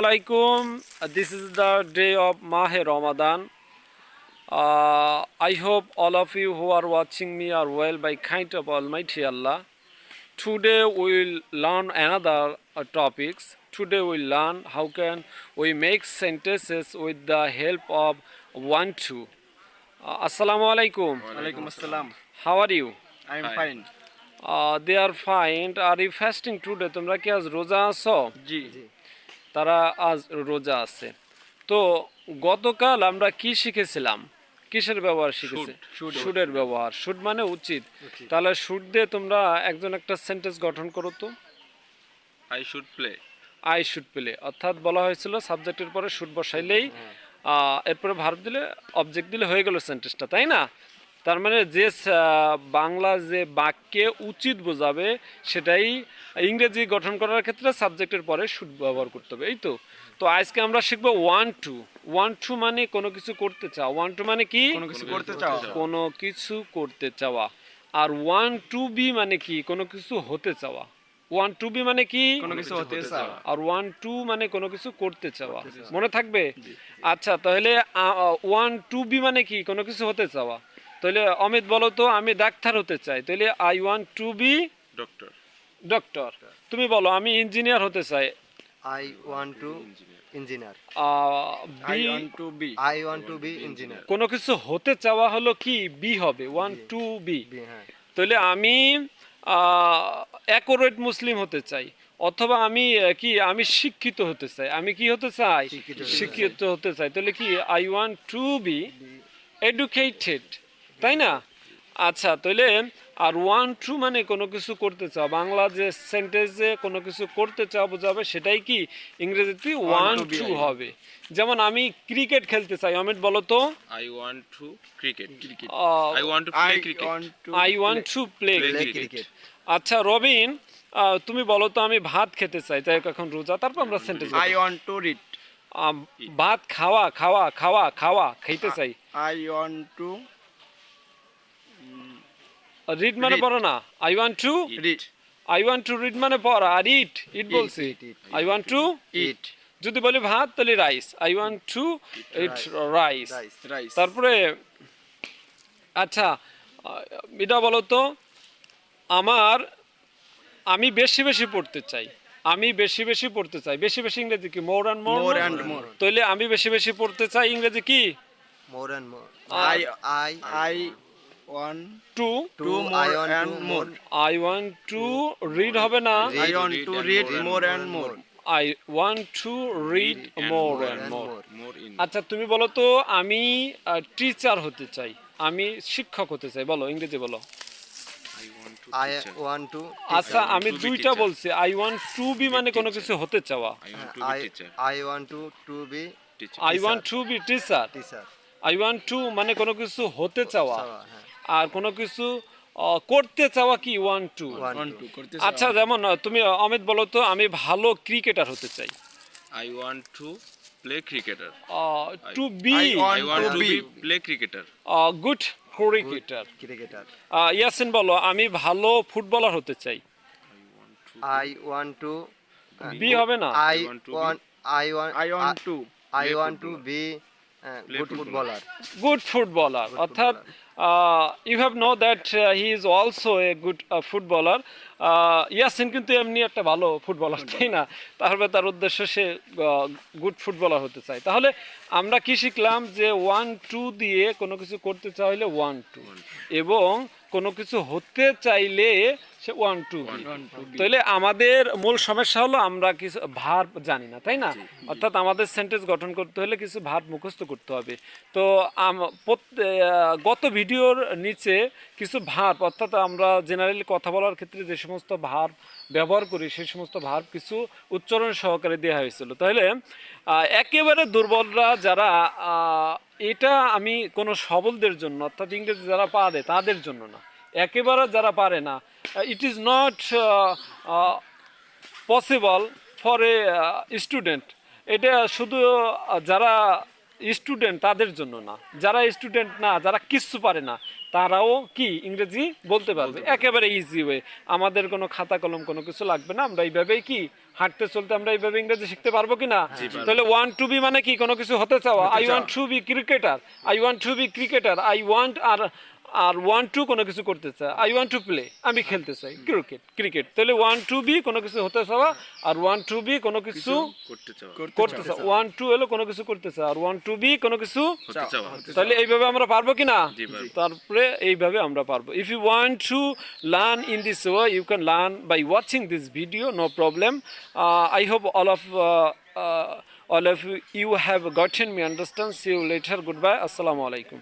alaikum. Uh, This is the day of Mahe Ramadan. Uh, I hope all of you who are watching me are well by kind of Almighty Allah. Today we will learn another uh, topics. Today we will learn how can we make sentences with the help of one two. Uh, Assalamu alaikum. Alaikum assalam. How are you? I am fine. Uh, they are fine. Are you fasting today? তোমরা কি আজ রোজা আছো? জি তারা আজ রোজা আছে। তো গতকাল আমরা কি শিখেছিলাম? কিসের ব্যবহার শিখেছি? সুদের ব্যবহার। সুদ মানে উচিত। তাহলে সুদ দিয়ে তোমরা একজন একটা সেন্টেন্স গঠন করো তো। I should play. I should play অর্থাৎ বলা হয়েছিল সাবজেক্টের পরে শুড বসাইলেই এরপরে ভার্ব দিলে অবজেক্ট দিলে হয়ে গেল সেন্টেন্সটা তাই না? তার মানে যে বাংলা যে বাক্যে উচিত বোঝাবে সেটাই ইংরেজি গঠন করার ক্ষেত্রে সাবজেক্টের পরে শুড ব্যবহার করতে হবে এই তো? তো আজকে আমরা শিখব ওয়ান টু ওয়ান টু মানে কোনো কিছু করতে চাও ওয়ান টু মানে কি? কোনো কিছু করতে চাও কোনো কিছু করতে চাওয়া। আর ওয়ান টু বি মানে কি? কোনো কিছু হতে চাওয়া। ওয়ান টু বি মানে কি? কোনো কিছু হতে চাওয়া। আর ওয়ান টু মানে কোনো কিছু করতে চাওয়া। মনে থাকবে? আচ্ছা তাহলে ওয়ান টু বি মানে কি? কোনো কিছু হতে চাওয়া। তাহলে অমিত বলো তো আমি ডাক্তার হতে চাই। তাহলে I want to be doctor doctor তুমি বলো আমি ইঞ্জিনিয়ার হতে চাই। I want to engineer. I be want to be I want to be engineer. কোনো কিছু হতে চাওয়া হলো কি? বি হবে। ওয়ান টু বি হ্যাঁ। তাহলে আমি অ্যাকোরেট মুসলিম হতে চাই। অথবা আমি কি আমি শিক্ষিত হতে চাই। আমি কি হতে চাই? শিক্ষিত হতে শিক্ষিত হতে চাই। তাহলে কি? I want to be educated তাই না? আচ্ছা তাহলে আর ওয়ান টু মানে কোনো কিছু করতে চাও? বাংলা যে সেন্টেন্সে কোনো কিছু করতে চাও বোঝাবে সেটাই কি? ইংরেজিতে ওয়ান টু হবে। যেমন আমি ক্রিকেট খেলতে চাই অমিত বলো তো। I want to cricket. Ah, I want to I play cricket. Want to I want to play Play Play cricket. cricket. আচ্ছা রবিন আহ, তুমি বলো তো আমি ভাত খেতে চাই। তাই এখন রোজা তারপর আমরা sentence I want to read ভাত খাওয়া খাওয়া খাওয়া খাওয়া খাইতে চাই। আই ওয়ান্ট টু রিড মানে. পড়ো না I want to read I want to read মানে পড়া আর ইট ইট বলছি আই ওয়ান্ট টু ইট যদি বলি ভাত তাহলে rice I want to eat rice তারপরে আচ্ছা এটা বলো তো আমার আমি বেশি বেশি পড়তে চাই আমি বেশি বেশি পড়তে চাই বেশি বেশি ইংরেজি কি more and more more and more তাহলে আমি বেশি বেশি পড়তে চাই ইংরেজি কি More? And more. I I I want to to more and more I want to read হবে না? I want to read more and more I want to read more and and more more. More. আচ্ছা তুমি বলো তো আমি teacher হতে চাই। আমি শিক্ষক হতে চাই। বলো ইংরেজি বলো। I want to I teacher. want to. আচ্ছা আমি দুইটা বলছি। আই ওয়ান্ট টু বি মানে কোনো কিছু হতে চাওয়া। I want to be I teacher. I want to to be Teacher. I want to be teacher teacher. I want to মানে কোনো কিছু হতে চাওয়া। চাওয়া, হ্যাঁ। আর কোনো কিছু করতে চাওয়া কি ওয়ান টু টু আচ্ছা যেমন তুমি অমিত বলো তো আমি ভালো ক্রিকেটার হতে চাই I want to play cricketer. To be I want I want to to be. be play cricketer. Good cricketer Cricketer. Yasin বলো আমি ভালো ফুটবলার হতে চাই I want to. বি হবে না I want to be- want. I want. I want to I good footballer অর্থাৎ you have no that he is also a good footballer Yasin কিন্তু এমনি একটা ভালো ফুটবলার তাই না? তাহলে তার উদ্দেশ্য সে গুড ফুটবলার হতে চায়। তাহলে আমরা কি শিখলাম যে ওয়ান টু দিয়ে কোনো কিছু করতে চাইলে ওয়ান টু এবং কোনো কিছু হতে চাইলে সে ওয়ান টু তাহলে আমাদের মূল সমস্যা হলো আমরা কিছু ভার জানি না তাই না? অর্থাৎ আমাদের সেন্টেন্স গঠন করতে হলে কিছু ভার মুখস্থ করতে হবে। তো গত ভিডিওর নিচে কিছু ভার অর্থাৎ আমরা জেনারেলি কথা বলার ক্ষেত্রে যে সমস্ত ভার ব্যবহার করি সেই সমস্ত ভার কিছু উচ্চারণ সহকারে দেওয়া হয়েছিল। তাহলে একেবারে দুর্বলরা যারা এটা আমি কোনো সবলদের জন্য, অর্থাৎ ইংরেজি যারা পারে তাদের জন্য না। একেবারে যারা পারে না it is not possible for a student এটা শুধু যারা স্টুডেন্ট তাদের জন্য না। যারা স্টুডেন্ট না যারা কিচ্ছু পারে না তারাও কি ইংরেজি বলতে পারবে? একেবারে ইজি ওয়ে আমাদের কোনো খাতা কলম কোনো কিছু লাগবে না। আমরা এইভাবেই কি হাঁটতে চলতে আমরা এইভাবে ইংরেজি শিখতে পারব কি না? তাহলে ওয়ান টু বি মানে কি? কোনো কিছু হতে চাওয়া? I want to be cricketer I want to be cricketer I want R R want to কোনো কিছু করতে চাই আই ওয়ান্ট টু প্লে আমি খেলতে চাই। ক্রিকেট ক্রিকেট তাহলে ওয়ান টু বি কোনো কিছু হতে চাওয়া আর ওয়ান টু বি কোনো কিছু করতে চাওয়া। ওয়ান টু হলো কোনো কিছু করতে চাওয়া আর ওয়ান টু বি কোনো কিছু তাহলে এইভাবে আমরা পারব কি না? তারপরে এইভাবে আমরা পারব। If you want to learn in this way you can learn by watching this video no problem I hope all of all of you have gotten me understand. See you later. Goodbye. Assalamu alaikum.